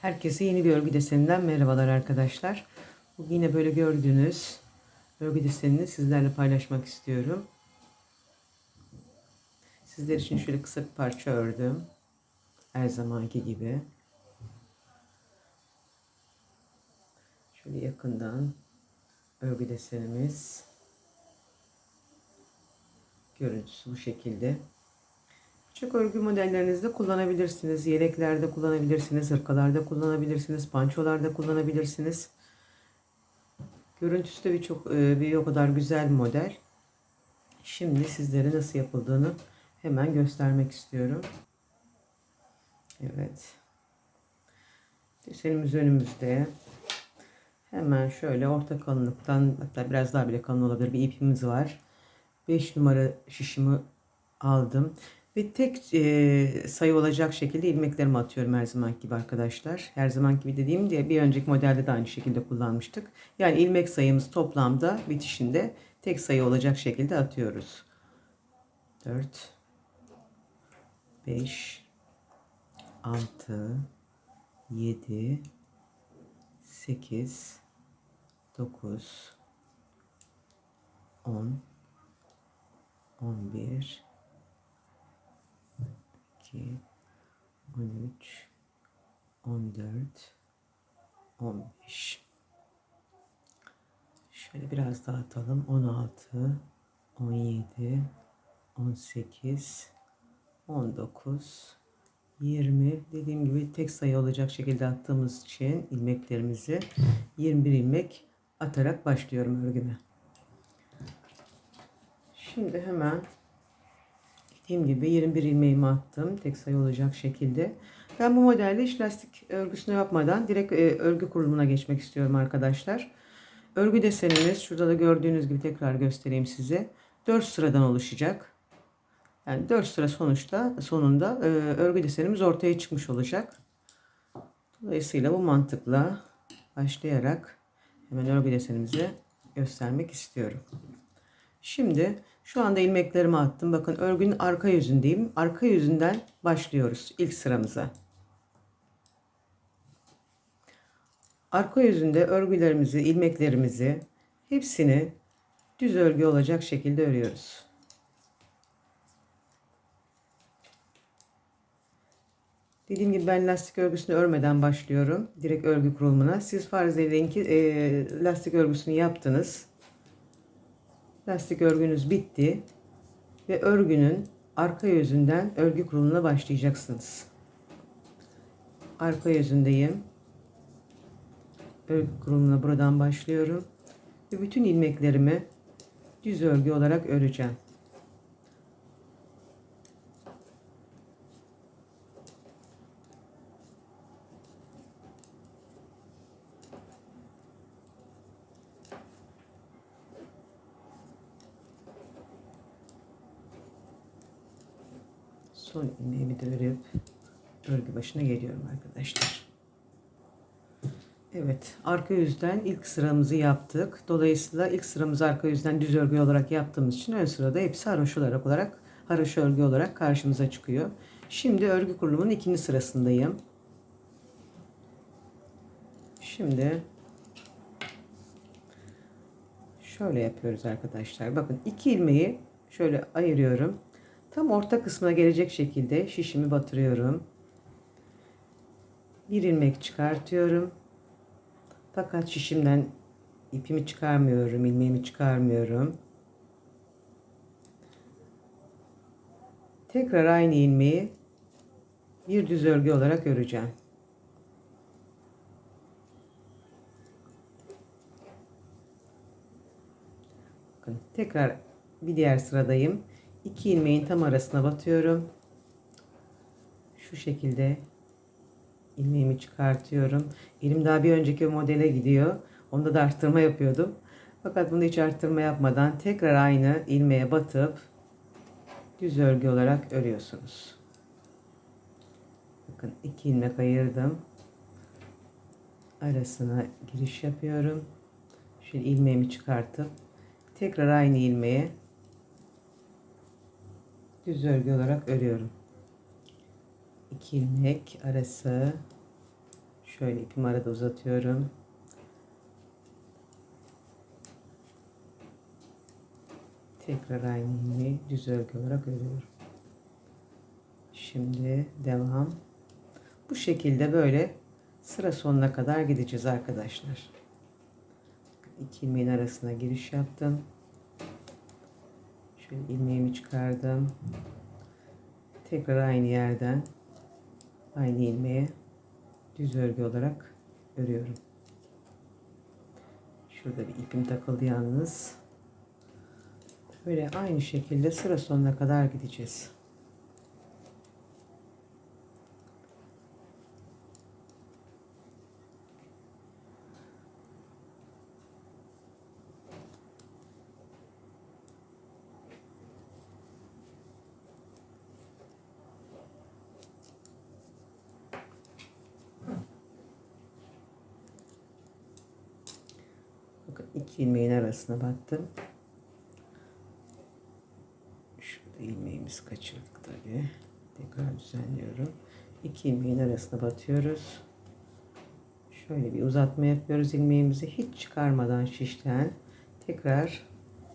Herkese yeni bir örgü deseninden merhabalar arkadaşlar. Bugün yine böyle gördüğünüz örgü desenini sizlerle paylaşmak istiyorum. Sizler için şöyle kısa bir parça ördüm. Her zamanki gibi. Şöyle yakından örgü desenimiz. Görüntüsü bu şekilde. Küçük örgü modellerinizde kullanabilirsiniz. Yeleklerde kullanabilirsiniz. Hırkalarda kullanabilirsiniz. Pançolarda kullanabilirsiniz. Görüntüsü de bir çok e, bir o kadar güzel model. Şimdi sizlere nasıl yapıldığını hemen göstermek istiyorum. Evet. Desenimiz önümüzde. Hemen şöyle orta kalınlıktan hatta biraz daha bile kalın olabilir bir ipimiz var. 5 numara şişimi aldım. Ve tek e, sayı olacak şekilde ilmeklerimi atıyorum her zaman gibi arkadaşlar. Her zaman gibi dediğim diye bir önceki modelde de aynı şekilde kullanmıştık. Yani ilmek sayımız toplamda bitişinde tek sayı olacak şekilde atıyoruz. 4 5 6 7 8 9 10 11 12 13 14 15 Şöyle biraz daha atalım. 16 17 18 19 20 dediğim gibi tek sayı olacak şekilde attığımız için ilmeklerimizi 21 ilmek atarak başlıyorum örgüme. Şimdi hemen dediğim gibi 21 ilmeğimi attım. Tek sayı olacak şekilde. Ben bu modelde hiç lastik örgüsünü yapmadan direkt e, örgü kurulumuna geçmek istiyorum arkadaşlar. Örgü desenimiz şurada da gördüğünüz gibi tekrar göstereyim size. 4 sıradan oluşacak. Yani 4 sıra sonuçta sonunda e, örgü desenimiz ortaya çıkmış olacak. Dolayısıyla bu mantıkla başlayarak hemen örgü desenimizi göstermek istiyorum. Şimdi şu anda ilmeklerimi attım. Bakın örgünün arka yüzündeyim. Arka yüzünden başlıyoruz ilk sıramıza. Arka yüzünde örgülerimizi, ilmeklerimizi hepsini düz örgü olacak şekilde örüyoruz. Dediğim gibi ben lastik örgüsünü örmeden başlıyorum. Direkt örgü kurulumuna. Siz farz edin ki e, lastik örgüsünü yaptınız. Lastik örgünüz bitti. Ve örgünün arka yüzünden örgü kurulumuna başlayacaksınız. Arka yüzündeyim. Örgü kurulumuna buradan başlıyorum. Ve bütün ilmeklerimi düz örgü olarak öreceğim. Son ilmeğimi de örüp örgü başına geliyorum arkadaşlar. Evet arka yüzden ilk sıramızı yaptık. Dolayısıyla ilk sıramızı arka yüzden düz örgü olarak yaptığımız için ön sırada hepsi haroş olarak olarak haroş örgü olarak karşımıza çıkıyor. Şimdi örgü kurulumunun ikinci sırasındayım. Şimdi şöyle yapıyoruz arkadaşlar. Bakın iki ilmeği şöyle ayırıyorum. Tam orta kısmına gelecek şekilde şişimi batırıyorum. Bir ilmek çıkartıyorum. Fakat şişimden ipimi çıkarmıyorum, ilmeğimi çıkarmıyorum. Tekrar aynı ilmeği bir düz örgü olarak öreceğim. Bakın tekrar bir diğer sıradayım. İki ilmeğin tam arasına batıyorum. Şu şekilde ilmeğimi çıkartıyorum. Elim daha bir önceki modele gidiyor. Onda da arttırma yapıyordum. Fakat bunu hiç arttırma yapmadan tekrar aynı ilmeğe batıp düz örgü olarak örüyorsunuz. Bakın iki ilmek ayırdım. Arasına giriş yapıyorum. Şöyle ilmeğimi çıkartıp tekrar aynı ilmeğe düz örgü olarak örüyorum. 2 ilmek arası Şöyle ipimi arada uzatıyorum. Tekrar aynı ilmeği düz örgü olarak örüyorum. Şimdi devam. Bu şekilde böyle sıra sonuna kadar gideceğiz arkadaşlar. İki ilmeğin arasına giriş yaptım. Şöyle ilmeğimi çıkardım. Tekrar aynı yerden aynı ilmeğe düz örgü olarak örüyorum. Şurada bir ipim takıldı yalnız. Böyle aynı şekilde sıra sonuna kadar gideceğiz. Bakın iki ilmeğin arasına battım. Şurada ilmeğimizi kaçırdık tabi. Tekrar düzenliyorum. İki ilmeğin arasına batıyoruz. Şöyle bir uzatma yapıyoruz ilmeğimizi hiç çıkarmadan şişten. Tekrar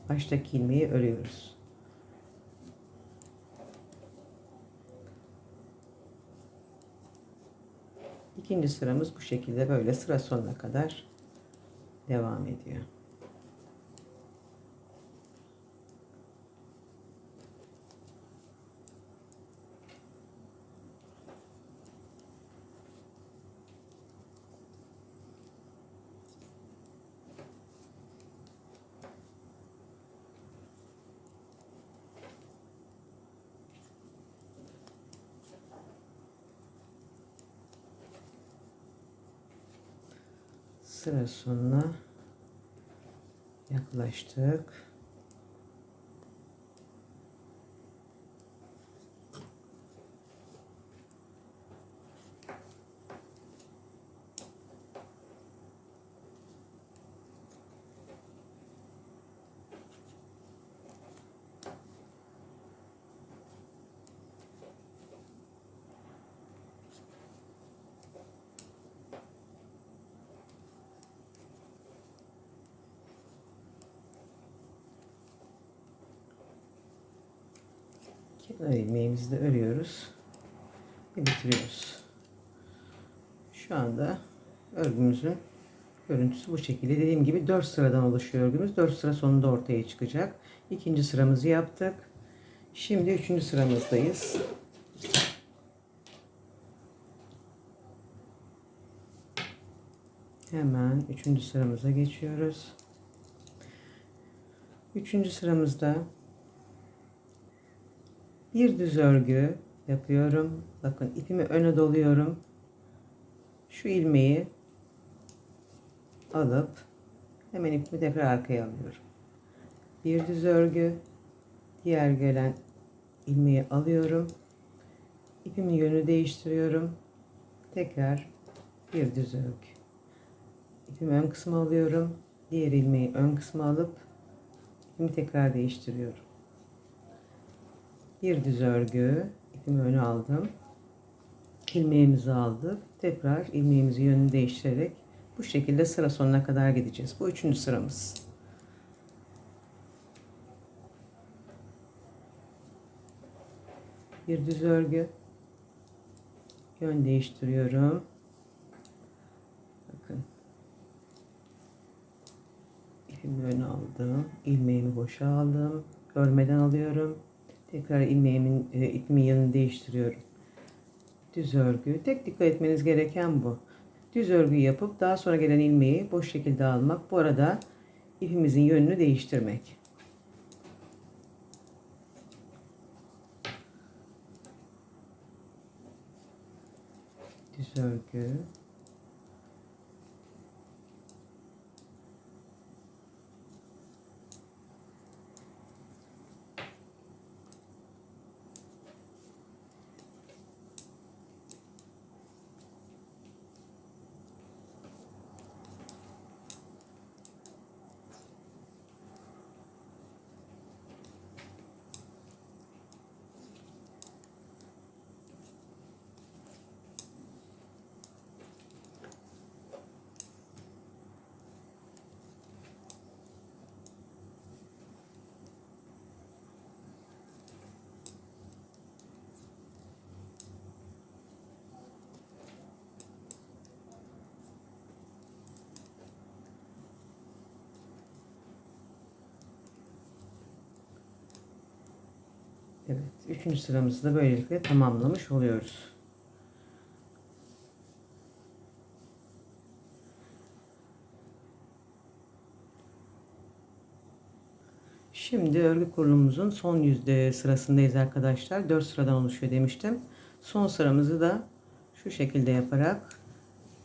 baştaki ilmeği örüyoruz. İkinci sıramız bu şekilde böyle sıra sonuna kadar devam ediyor. Sıra sonuna yaklaştık. Kenar de örüyoruz ve bitiriyoruz. Şu anda örgümüzün görüntüsü bu şekilde. Dediğim gibi 4 sıradan oluşuyor örgümüz. 4 sıra sonunda ortaya çıkacak. İkinci sıramızı yaptık. Şimdi üçüncü sıramızdayız. Hemen üçüncü sıramıza geçiyoruz. Üçüncü sıramızda bir düz örgü yapıyorum. Bakın ipimi öne doluyorum. Şu ilmeği alıp hemen ipimi tekrar arkaya alıyorum. Bir düz örgü, diğer gelen ilmeği alıyorum. İpimin yönü değiştiriyorum. Tekrar bir düz örgü. İpimi ön kısma alıyorum. Diğer ilmeği ön kısma alıp ipimi tekrar değiştiriyorum bir düz örgü. İpimi öne aldım. İlmeğimizi aldık. Tekrar ilmeğimizi yönünü değiştirerek bu şekilde sıra sonuna kadar gideceğiz. Bu üçüncü sıramız. Bir düz örgü. Yön değiştiriyorum. Bakın. İpimi öne aldım. İlmeğimi boşa aldım. Örmeden alıyorum Tekrar ilmeğimin e, ipimin yanını değiştiriyorum. Düz örgü. Tek dikkat etmeniz gereken bu. Düz örgü yapıp daha sonra gelen ilmeği boş şekilde almak. Bu arada ipimizin yönünü değiştirmek. Düz örgü. Üçüncü sıramızı da böylelikle tamamlamış oluyoruz. Şimdi örgü kurulumumuzun son yüzde sırasındayız arkadaşlar. 4 sıradan oluşuyor demiştim. Son sıramızı da şu şekilde yaparak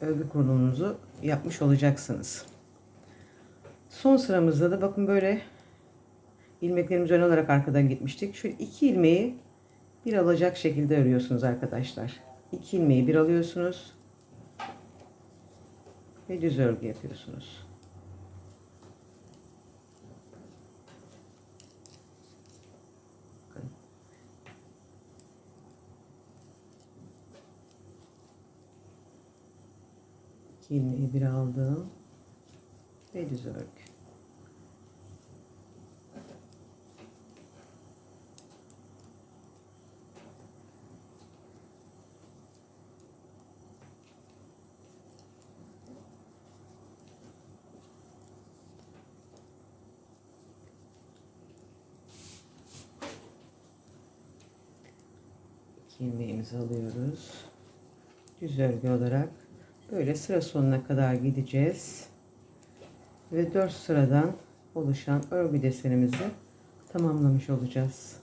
örgü kurulumunuzu yapmış olacaksınız. Son sıramızda da bakın böyle ilmeklerimiz ön olarak arkadan gitmiştik. Şu iki ilmeği bir alacak şekilde örüyorsunuz arkadaşlar. İki ilmeği bir alıyorsunuz ve düz örgü yapıyorsunuz. İki ilmeği bir aldım ve düz örgü. İki ilmeğimizi alıyoruz. Düz örgü olarak böyle sıra sonuna kadar gideceğiz. Ve 4 sıradan oluşan örgü desenimizi tamamlamış olacağız.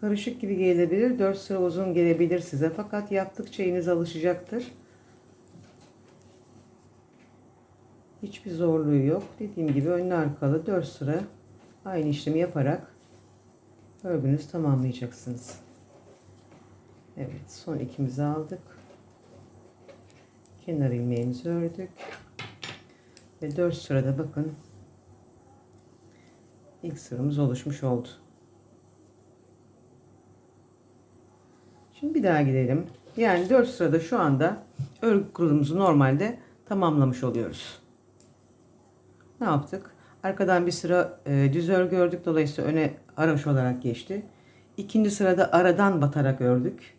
Karışık gibi gelebilir. 4 sıra uzun gelebilir size. Fakat yaptıkça eliniz alışacaktır. Hiçbir zorluğu yok. Dediğim gibi önlü arkalı 4 sıra aynı işlemi yaparak örgünüzü tamamlayacaksınız. Evet son ikimizi aldık. Kenar ilmeğimizi ördük. Ve 4 sırada bakın ilk sıramız oluşmuş oldu. Şimdi bir daha gidelim. Yani 4 sırada şu anda örgü kurulumuzu normalde tamamlamış oluyoruz. Ne yaptık? Arkadan bir sıra e, düz örgü ördük. Dolayısıyla öne araş olarak geçti. İkinci sırada aradan batarak ördük.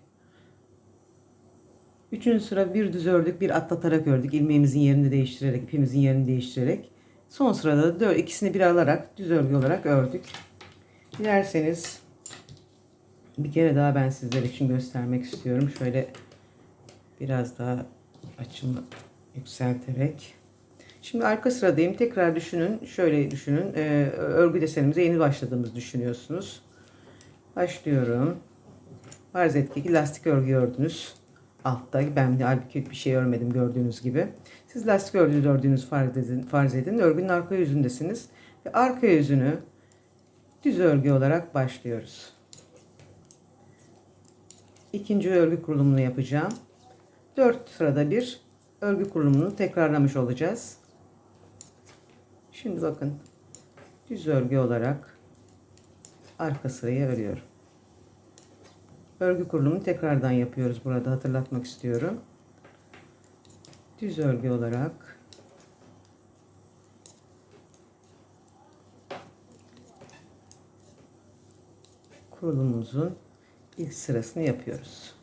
Üçüncü sıra bir düz ördük, bir atlatarak ördük. İlmeğimizin yerini değiştirerek, ipimizin yerini değiştirerek. Son sırada da ikisini bir alarak düz örgü olarak ördük. Dilerseniz bir kere daha ben sizler için göstermek istiyorum. Şöyle biraz daha açımı yükselterek. Şimdi arka sıradayım. Tekrar düşünün. Şöyle düşünün. Ee, örgü desenimize yeni başladığımızı düşünüyorsunuz. Başlıyorum. Farz ettik ki lastik örgü ördünüz. Altta ben de halbuki bir şey örmedim gördüğünüz gibi. Siz lastik örgü ördüğünüz farz edin, farz edin. Örgünün arka yüzündesiniz. Ve arka yüzünü düz örgü olarak başlıyoruz. İkinci örgü kurulumunu yapacağım. 4 sırada bir örgü kurulumunu tekrarlamış olacağız. Şimdi bakın düz örgü olarak arka sırayı örüyorum. Örgü kurulumunu tekrardan yapıyoruz burada hatırlatmak istiyorum. Düz örgü olarak kurulumumuzun ilk sırasını yapıyoruz.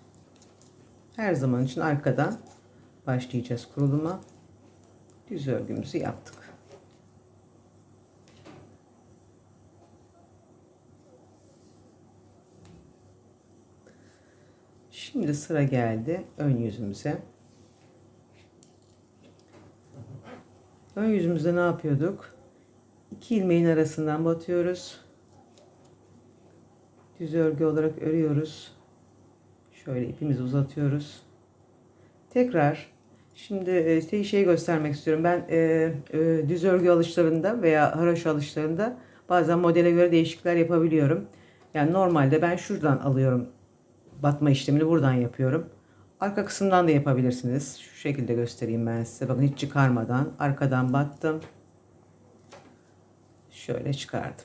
Her zaman için arkadan başlayacağız kuruluma. Düz örgümüzü yaptık. Şimdi sıra geldi ön yüzümüze. Ön yüzümüzde ne yapıyorduk? İki ilmeğin arasından batıyoruz. Düz örgü olarak örüyoruz. Şöyle ipimizi uzatıyoruz. Tekrar şimdi size şey göstermek istiyorum. Ben e, e, düz örgü alışlarında veya haraşo alışlarında bazen modele göre değişiklikler yapabiliyorum. Yani normalde ben şuradan alıyorum batma işlemini buradan yapıyorum. Arka kısımdan da yapabilirsiniz. Şu şekilde göstereyim ben size. Bakın hiç çıkarmadan arkadan battım. Şöyle çıkardım.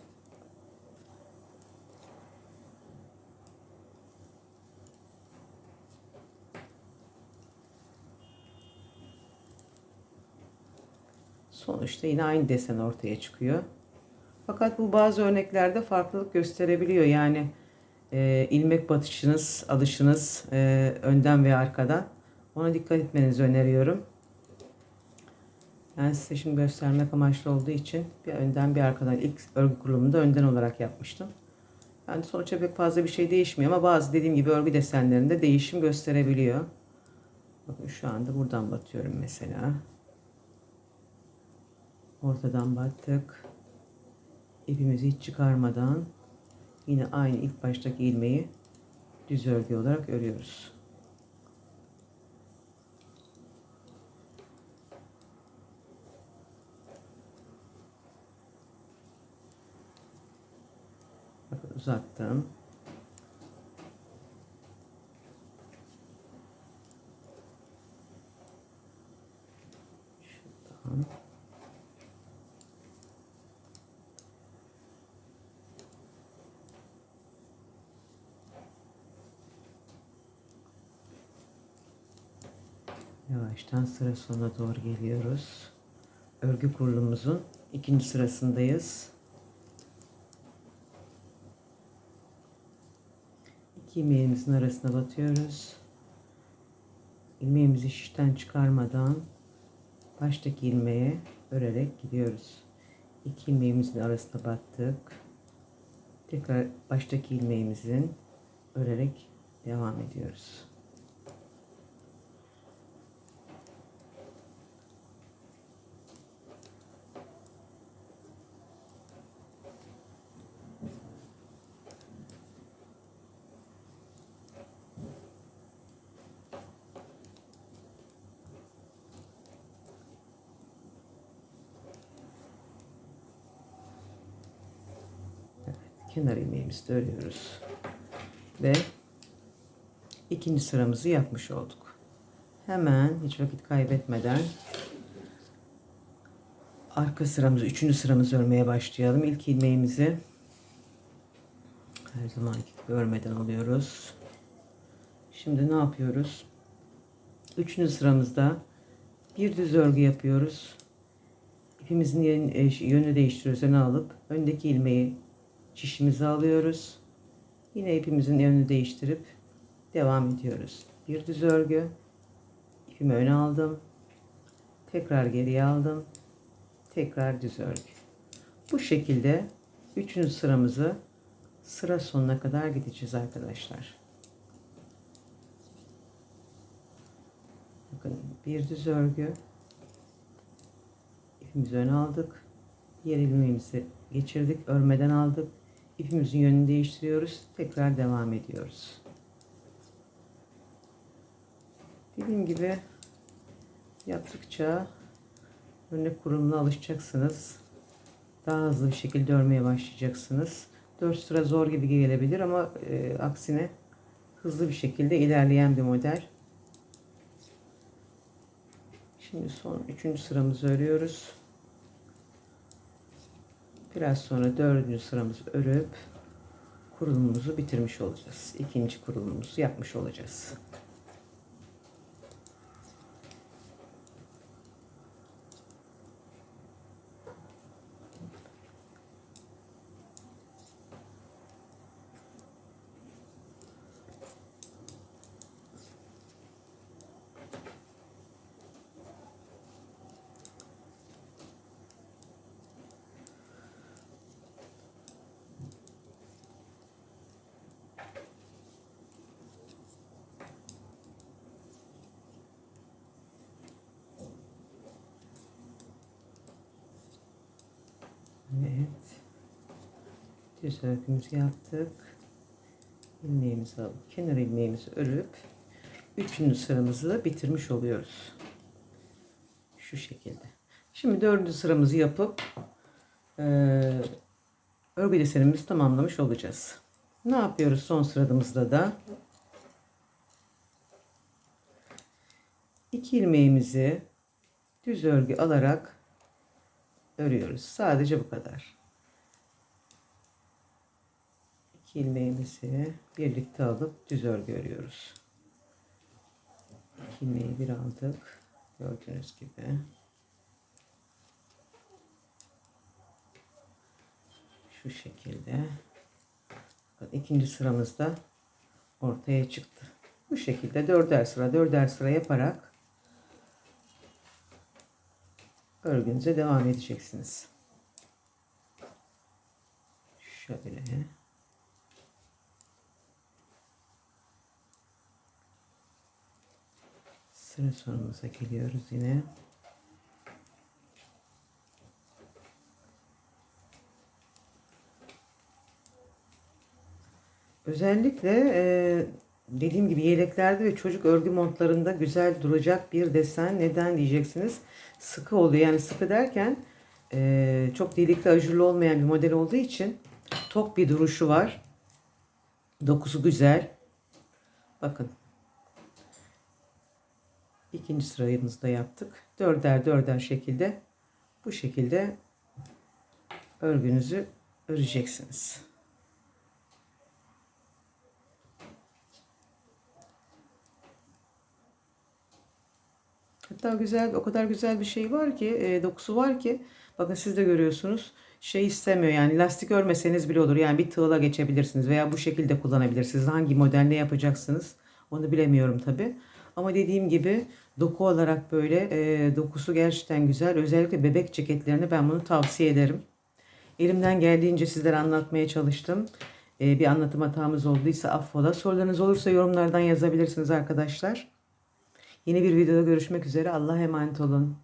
Sonuçta yine aynı desen ortaya çıkıyor. Fakat bu bazı örneklerde farklılık gösterebiliyor. Yani e, ilmek batışınız, alışınız e, önden ve arkadan. Ona dikkat etmenizi öneriyorum. Ben size şimdi göstermek amaçlı olduğu için bir önden bir arkadan ilk örgü kurulumunda önden olarak yapmıştım. Yani sonuçta pek fazla bir şey değişmiyor ama bazı dediğim gibi örgü desenlerinde değişim gösterebiliyor. Bakın şu anda buradan batıyorum mesela. Ortadan battık. İpimizi hiç çıkarmadan yine aynı ilk baştaki ilmeği düz örgü olarak örüyoruz. Bakın uzattım. Şuradan. Yavaştan sıra sonuna doğru geliyoruz. Örgü kurulumuzun ikinci sırasındayız. İki ilmeğimizin arasına batıyoruz. İlmeğimizi şişten çıkarmadan baştaki ilmeğe örerek gidiyoruz. İki ilmeğimizin arasına battık. Tekrar baştaki ilmeğimizin örerek devam ediyoruz. Kenar ilmeğimizi de örüyoruz. Ve ikinci sıramızı yapmış olduk. Hemen hiç vakit kaybetmeden arka sıramızı, üçüncü sıramızı örmeye başlayalım. İlk ilmeğimizi her zamanki gibi örmeden alıyoruz. Şimdi ne yapıyoruz? Üçüncü sıramızda bir düz örgü yapıyoruz. İpimizin yönünü değiştiriyoruz. Öne alıp öndeki ilmeği Çişimizi alıyoruz. Yine ipimizin yönünü değiştirip devam ediyoruz. Bir düz örgü. İpimi öne aldım. Tekrar geriye aldım. Tekrar düz örgü. Bu şekilde üçüncü sıramızı sıra sonuna kadar gideceğiz arkadaşlar. Bakın bir düz örgü. İpimizi öne aldık. Diğer ilmeğimizi geçirdik. Örmeden aldık. İpimizin yönünü değiştiriyoruz. Tekrar devam ediyoruz. Dediğim gibi yaptıkça örnek kurulumuna alışacaksınız. Daha hızlı bir şekilde örmeye başlayacaksınız. 4 sıra zor gibi gelebilir ama e, aksine hızlı bir şekilde ilerleyen bir model. Şimdi son 3. sıramızı örüyoruz. Biraz sonra dördüncü sıramızı örüp kurulumumuzu bitirmiş olacağız. İkinci kurulumumuzu yapmış olacağız. Evet. Düz örgümüzü yaptık. İlmeğimizi alıp kenar ilmeğimizi örüp üçüncü sıramızı bitirmiş oluyoruz. Şu şekilde. Şimdi dördüncü sıramızı yapıp e, örgü desenimizi tamamlamış olacağız. Ne yapıyoruz son sıramızda da? iki ilmeğimizi düz örgü alarak örüyoruz. Sadece bu kadar. İki ilmeğimizi birlikte alıp düz örgü örüyoruz. İki ilmeği bir aldık. Gördüğünüz gibi. Şu şekilde. Bakın ikinci sıramızda ortaya çıktı. Bu şekilde dörder sıra dörder sıra yaparak örgünüze devam edeceksiniz. Şöyle. Sıra sonumuza geliyoruz yine. Özellikle e, dediğim gibi yeleklerde ve çocuk örgü montlarında güzel duracak bir desen. Neden diyeceksiniz? Sıkı oluyor. Yani sıkı derken e, çok delikli ajurlu olmayan bir model olduğu için tok bir duruşu var. Dokusu güzel. Bakın. İkinci sırayımızda yaptık. Dörder dörder şekilde bu şekilde örgünüzü öreceksiniz. Hatta güzel, o kadar güzel bir şey var ki, e, dokusu var ki, bakın siz de görüyorsunuz. Şey istemiyor yani lastik örmeseniz bile olur. Yani bir tığla geçebilirsiniz veya bu şekilde kullanabilirsiniz. Hangi model ne yapacaksınız onu bilemiyorum tabi. Ama dediğim gibi doku olarak böyle e, dokusu gerçekten güzel. Özellikle bebek ceketlerine ben bunu tavsiye ederim. Elimden geldiğince sizlere anlatmaya çalıştım. E, bir anlatım hatamız olduysa affola. Sorularınız olursa yorumlardan yazabilirsiniz arkadaşlar. Yeni bir videoda görüşmek üzere. Allah'a emanet olun.